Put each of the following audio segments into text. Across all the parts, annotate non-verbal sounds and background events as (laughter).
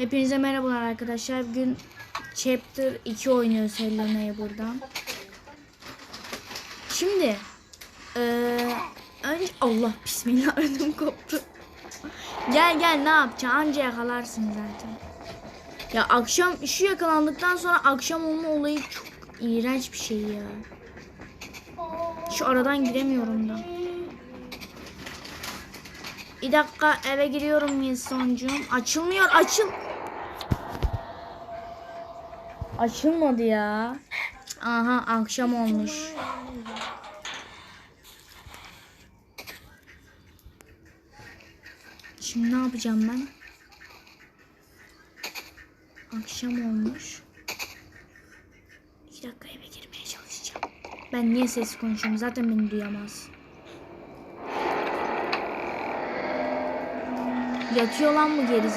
Hepinize merhabalar arkadaşlar. Bugün Chapter 2 oynuyoruz Helena'ya buradan. Şimdi eee önce Allah bismillah (laughs) ödüm koptu. Gel gel ne yapacaksın? Anca yakalarsın zaten. Ya akşam şu yakalandıktan sonra akşam olma olayı çok iğrenç bir şey ya. Şu aradan giremiyorum da. Bir dakika eve giriyorum Wilson'cum. Açılmıyor açıl. Açılmadı ya. Aha akşam olmuş. Şimdi ne yapacağım ben? Akşam olmuş. İki dakika eve girmeye çalışacağım. Ben niye ses konuşuyorum? Zaten beni duyamaz. Yatıyor lan mı geri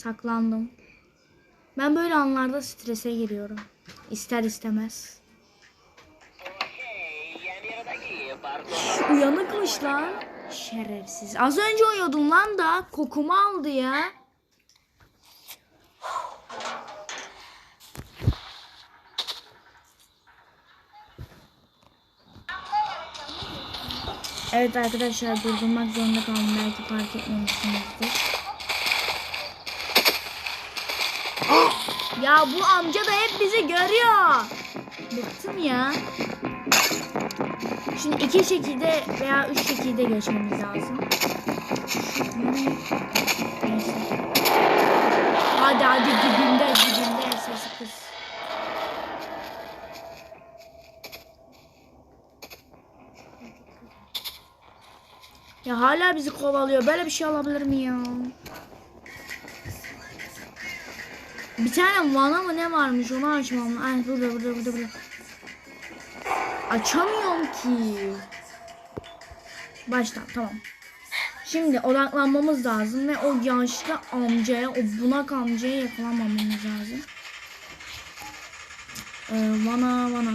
Saklandım. Ben böyle anlarda strese giriyorum. İster istemez. Uyanıkmış lan. Şerefsiz. Az önce uyuyordum lan da kokumu aldı ya. Evet arkadaşlar durdurmak zorunda kaldım. Belki fark etmemişsinizdir. Ya bu amca da hep bizi görüyor. Bıktım ya. Şimdi iki şekilde veya üç şekilde geçmemiz lazım. Neyse. Hadi hadi dibinde dibinde sesi kız. Ya hala bizi kovalıyor. Böyle bir şey olabilir mi ya? Bir tane vana mı ne varmış onu açmam. Ay burada burada burada burada. Açamıyorum ki. Baştan tamam. Şimdi odaklanmamız lazım ve o yaşlı amcaya, o bunak amcaya yakalanmamamız lazım. Ee, vana vana.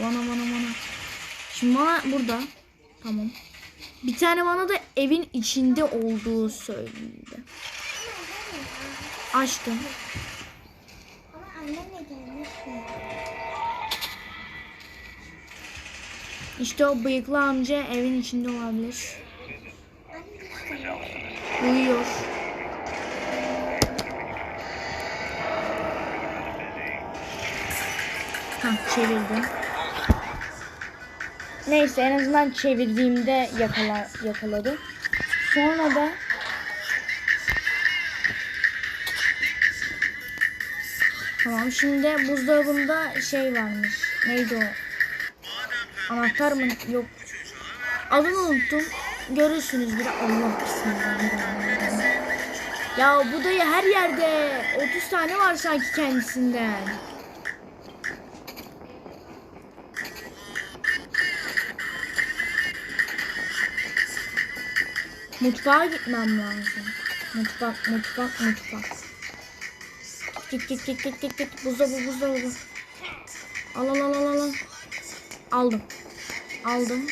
Vana vana vana. Şimdi vana burada. Tamam. Bir tane vana da evin içinde olduğu söylendi. Açtım. İşte o bıyıklı amca evin içinde olabilir. Uyuyor. Hah çevirdim. Neyse en azından çevirdiğimde yakala, yakaladı. Sonra da Tamam şimdi buzdolabında şey varmış. Neydi o? Anahtar mı? Yok. Adını unuttum. Görürsünüz bir Allah bismillahirrahmanirrahim. Ya bu dayı her yerde 30 tane var sanki kendisinden. Mutfağa gitmem lazım. Mutfak, mutfak, mutfak. Git git git git git git. Buzdolabı, buzdolabı. Al al al al al. Aldım. Aldım.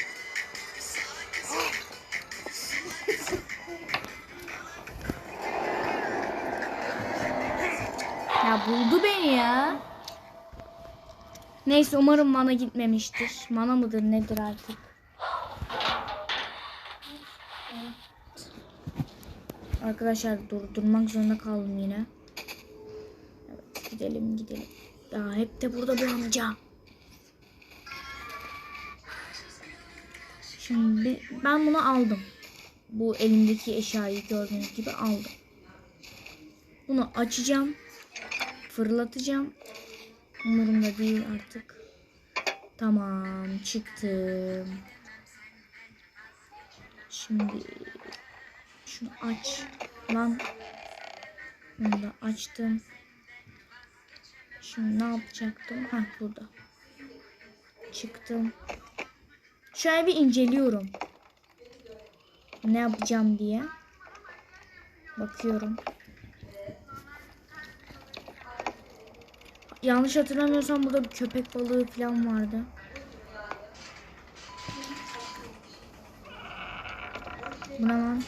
Ya buldu beni ya. Neyse umarım mana gitmemiştir. Mana mıdır nedir artık. Arkadaşlar durdurmak zorunda kaldım yine. Gidelim gidelim. Ya hep de burada bu amca. Şimdi ben bunu aldım. Bu elimdeki eşyayı gördüğünüz gibi aldım. Bunu açacağım. Fırlatacağım. Umurumda değil artık. Tamam çıktım. Şimdi şunu aç. Lan. Bunu da açtım. Şimdi ne yapacaktım? Ha burada. Çıktım. Şöyle bir inceliyorum. Ne yapacağım diye. Bakıyorum. yanlış hatırlamıyorsam burada bir köpek balığı falan vardı. Bu ne lan?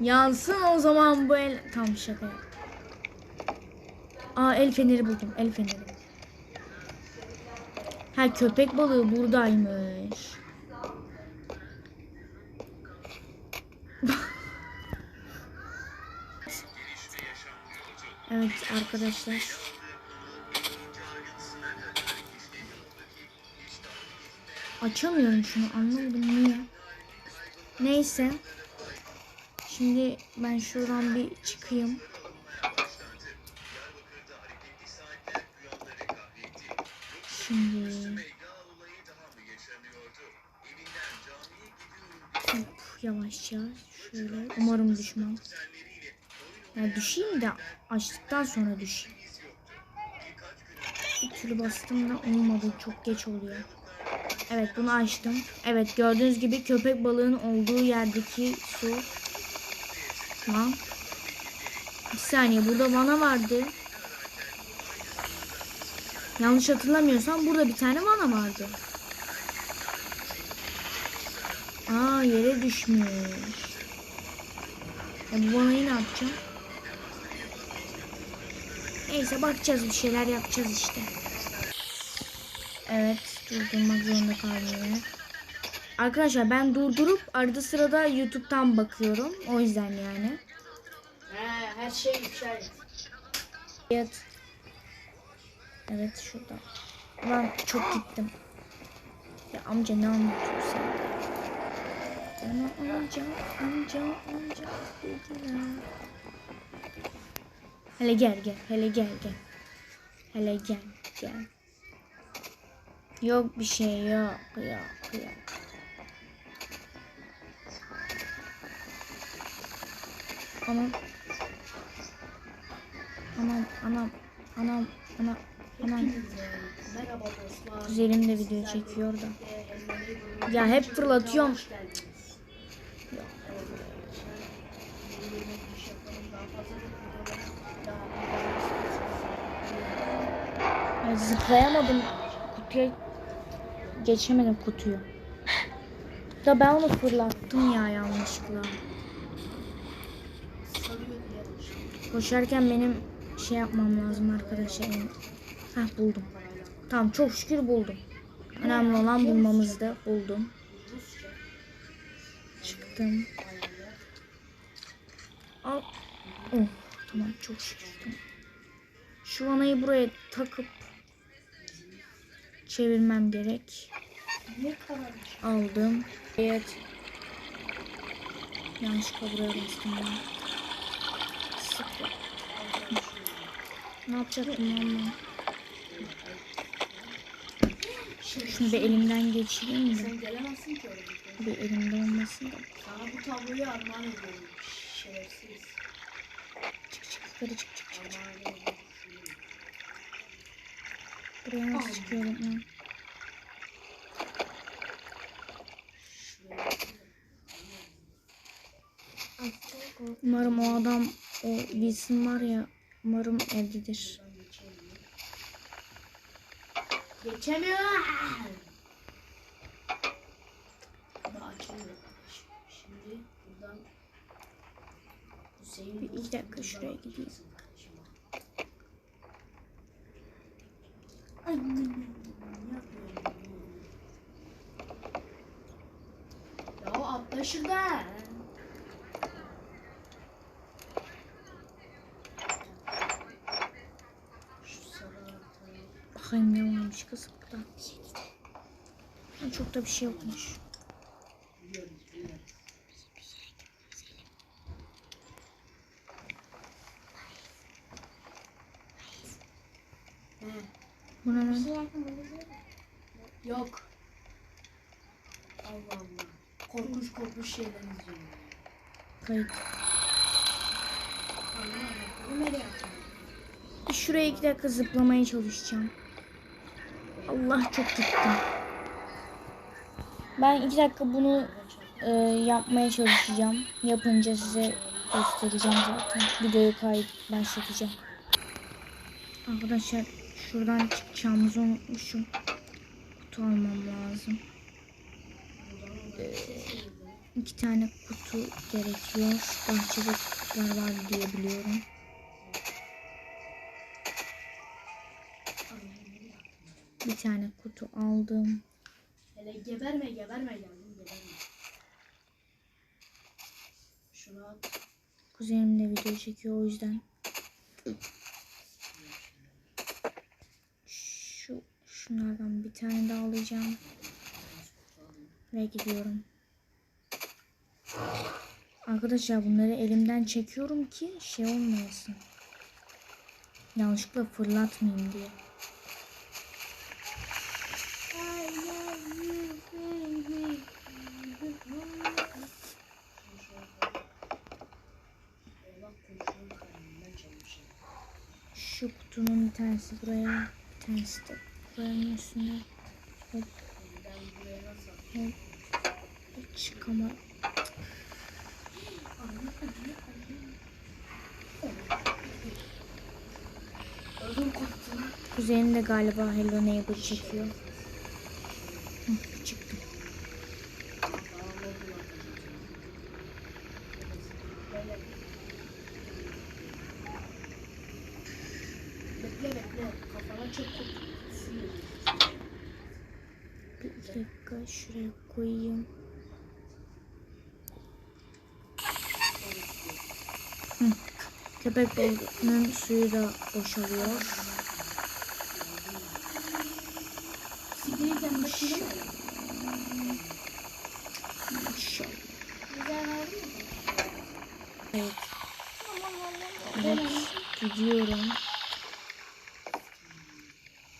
Yansın o zaman bu el... Tam şaka yap. Aa el feneri buldum. El feneri. Ha köpek balığı buradaymış. (laughs) evet arkadaşlar. Açamıyorum şunu anlamadım niye. Neyse. Şimdi ben şuradan bir çıkayım. Şimdi Hop, yavaşça şöyle umarım düşmem. Ya düşeyim de açtıktan sonra düşeyim. Bir türlü bastım da olmadı çok geç oluyor. Evet bunu açtım. Evet gördüğünüz gibi köpek balığının olduğu yerdeki su. Lan. Bir saniye burada vana vardı. Yanlış hatırlamıyorsam burada bir tane vana vardı. Aa yere düşmüş. Ya bu vanayı ne yapacağım? Neyse bakacağız bir şeyler yapacağız işte. Evet durdurmak zorunda kaldım yine. Arkadaşlar ben durdurup arada sırada YouTube'dan bakıyorum. O yüzden yani. He, her şey işaret. Evet. Evet şurada. Lan çok gittim. Ya amca ne anlatıyorsun sen? Bana amca, amca, amca dediler. Hele gel gel, hele gel gel. Hele gel gel. Yok bir şey yok yok yok. Anam. Anam anam anam anam anam. Kuzenim de video çekiyor da. Ya hep fırlatıyorum. Ya zıplayamadım. Kutuya geçemedim kutuyu. Da ben onu fırlattım ya yanlışlıkla. Koşarken benim şey yapmam lazım arkadaşlar. Heh buldum. Tamam çok şükür buldum. Önemli olan bulmamızdı. Buldum. Çıktım. Al. Oh, tamam çok şükür. Şu vanayı buraya takıp çevirmem gerek. Aldım. Evet. Yanlışlıkla buraya bastım ben. Ne yapacaktım ben? Şunu bir elimden geçireyim de. Sen gelemezsin ki oraya. Bir elimde olmasın da. Sana bu tabloyu armağan ediyorum. Şerefsiz. Çık çık yukarı çık çık çık. çık. Buraya nasıl çıkıyorum ya? Umarım o adam o Wilson var ya umarım evdedir. Geçemiyor. Daha açılmıyor. Şimdi buradan Hüseyin Bir iki dakika şuraya gideyim. Ya atla şuradan. Şu sarı anahtarı. Bakayım kız burada. Çok da bir şey yokmuş. Bu ne lan? Yok. Allah Allah. Korkunç korkunç şeyler izliyorum. Kayıt. Şuraya iki dakika zıplamaya çalışacağım. Allah çok gittim. Ben iki dakika bunu e, yapmaya çalışacağım. Yapınca size göstereceğim zaten. Videoyu kayıt başlatacağım. Arkadaşlar şuradan çıkacağımızı unutmuşum. Kutu almam lazım. Ee, iki tane kutu gerekiyor. Bahçede kutular var diye biliyorum. Bir tane kutu aldım. Hele geberme geberme geldim geberme. Şunu at. Kuzenim de video çekiyor o yüzden. Şu şunlardan bir tane daha alacağım. Ve gidiyorum. Arkadaşlar bunları elimden çekiyorum ki şey olmayasın. Yanlışlıkla fırlatmayayım diye. Şu kutunun bir tanesi buraya, bir tanesi de buranın üstüne. Hop hop. Çıkamadım. Kuzenim de galiba Hello Neighbor çekiyor. Hı, çıktım. Bekle bekle. Kafana çok koptu. Bir dakika şuraya koyayım. Hı. Köpek balığının suyu da boşalıyor. Sigarayı bakayım. Maşallah. Evet, evet gidiyorum.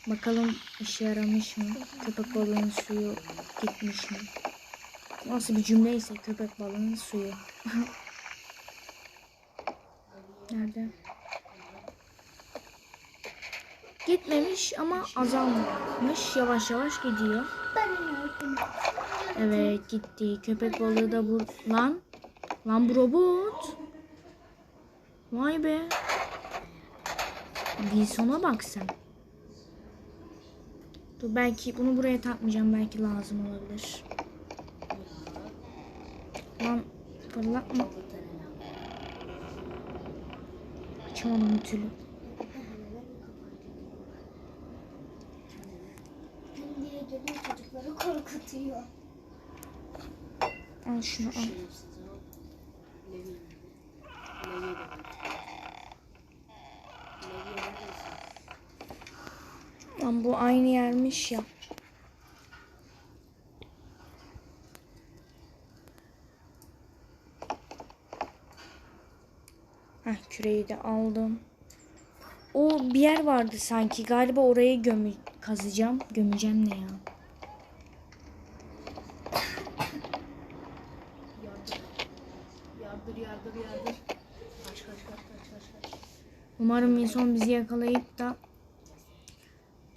Bakalım işe yaramış mı? Köpek balığının suyu gitmiş mi? Nasıl bir cümleyse köpek balığının suyu. (laughs) Nerede? Gitmemiş ama azalmış. Yavaş yavaş gidiyor. Evet gitti. Köpek balığı da bu. Lan. Lan bu robot. Vay be. Wilson'a bak sen. Dur belki bunu buraya takmayacağım. Belki lazım olabilir. Lan fırlatma. Bir türlü. diye gelin çocukları korkutuyor. Al şunu al. Lan bu aynı yermiş ya. Heh, küreyi de aldım. O bir yer vardı sanki. Galiba orayı gömü kazacağım. Gömeceğim ne ya? Yardır. Yardır yardır. Kaç kaç kaç kaç kaç kaç. Umarım insan bizi yakalayıp da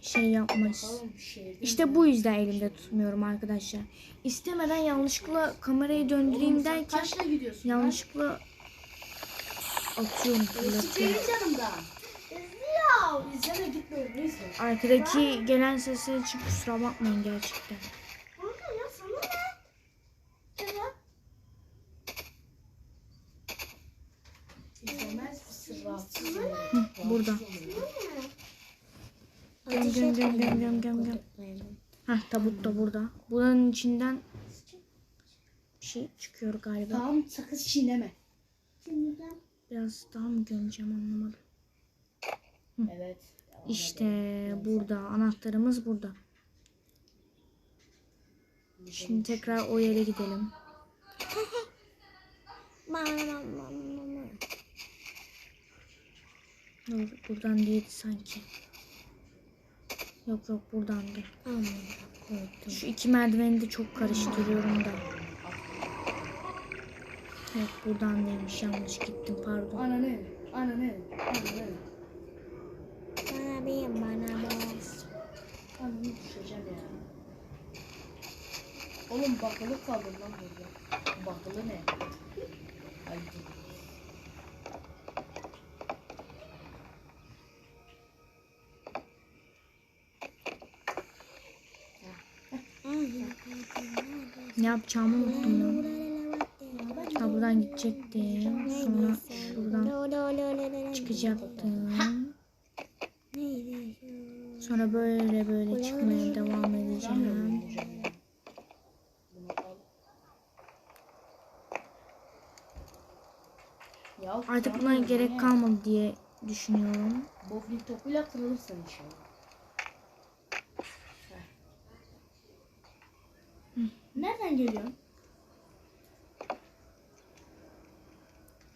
şey yapmaz. Şehirde İşte bu yüzden elimde tutmuyorum arkadaşlar. İstemeden yanlışlıkla kamerayı döndüreyim derken yanlışlıkla atıyorum fırlatıyorum. Sikeyim canımdan. Ya. İzleme gitme neyse. Arkadaki gelen sesler için kusura bakmayın gerçekten. Kanka ya sana ne? Evet. İzlemez misin rahatsız. Burada. Göm göm göm göm göm göm göm. Heh tabut da burada. Buranın içinden bir şey çıkıyor galiba. Tamam sakız çiğneme. Ben Biraz daha mı gömeceğim anlamadım. Evet. İşte burada. Anahtarımız burada. Şimdi tekrar o yere gidelim. (laughs) Dur, buradan değildi sanki. Yok yok buradandı. Şu iki merdiveni de çok karıştırıyorum da. Evet buradan demiş yanlış gittim pardon. Ana ne? Ana ne? Ana ne? Bana bir bana boz. Ana ne düşeceğim ya. Oğlum bakılı kaldı lan burada. Bakılı ne? Haydi. Ne yapacağımı unuttum lan. Buradan gidecektim. Sonra şuradan çıkacaktım. Sonra böyle böyle çıkmaya devam edeceğim. Artık buna gerek kalmadı diye düşünüyorum. Bowling topuyla kırılırsın inşallah. Nereden geliyorsun?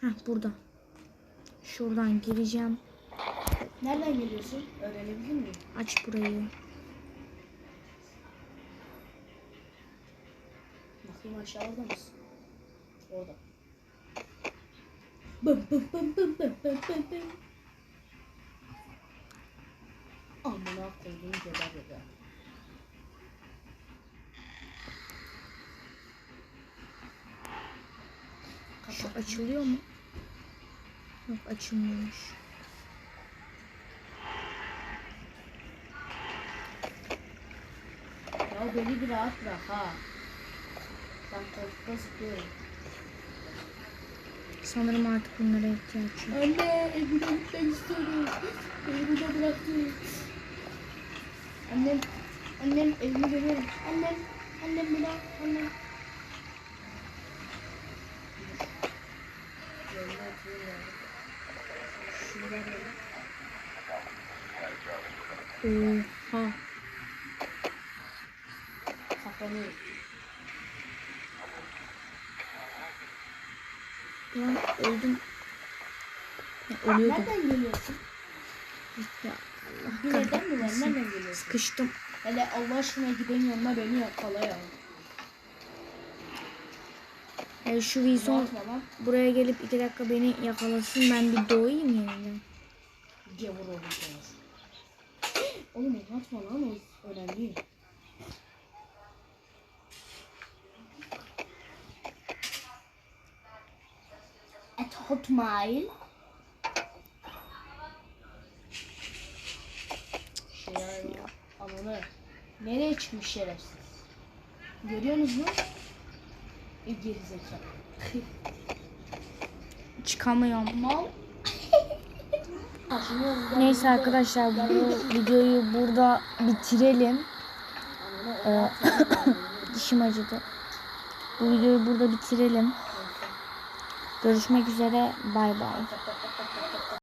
Heh burada. Şuradan gireceğim. Nereden geliyorsun? Öğrenebilir miyim? Aç burayı. Bakayım aşağıda mısın? Orada. Bım bım bım bım bım bım bım bım. Amına koydum geber geber. Şu açılıyor mu? Yok açılmıyormuş. Ya beni bir rahat bırak ha. Ben koltukta zıplıyorum. Sanırım artık bunlara ihtiyaç yok. Anne evine gitmek istiyorum. Beni burada bıraktın. Annem, annem evime geliyorum. Annem, annem buna, annem. Şuradan böyle Oha. saklanıyorum. Lan öldüm. Ya, ölüyordum. Nereden geliyorsun? Ya, Bir neden mi var? Nereden geliyorsun? sıkıştım. Hele Allah aşkına giden yanına beni yakala ya. E, şu Wilson buraya gelip iki dakika beni yakalasın. Ben bir doğayım yeniden. Gavur sonra. Oğlum uzatma lan o önemli. At Hotmail. Şey. Ananı. Nereye çıkmış şerefsiz? Görüyorsunuz mu? E gerizekalı. Çıkamıyorum. Mal. Neyse arkadaşlar bu videoyu burada bitirelim. Ee, (coughs) dişim acıdı. Bu videoyu burada bitirelim. Görüşmek üzere. Bay bay.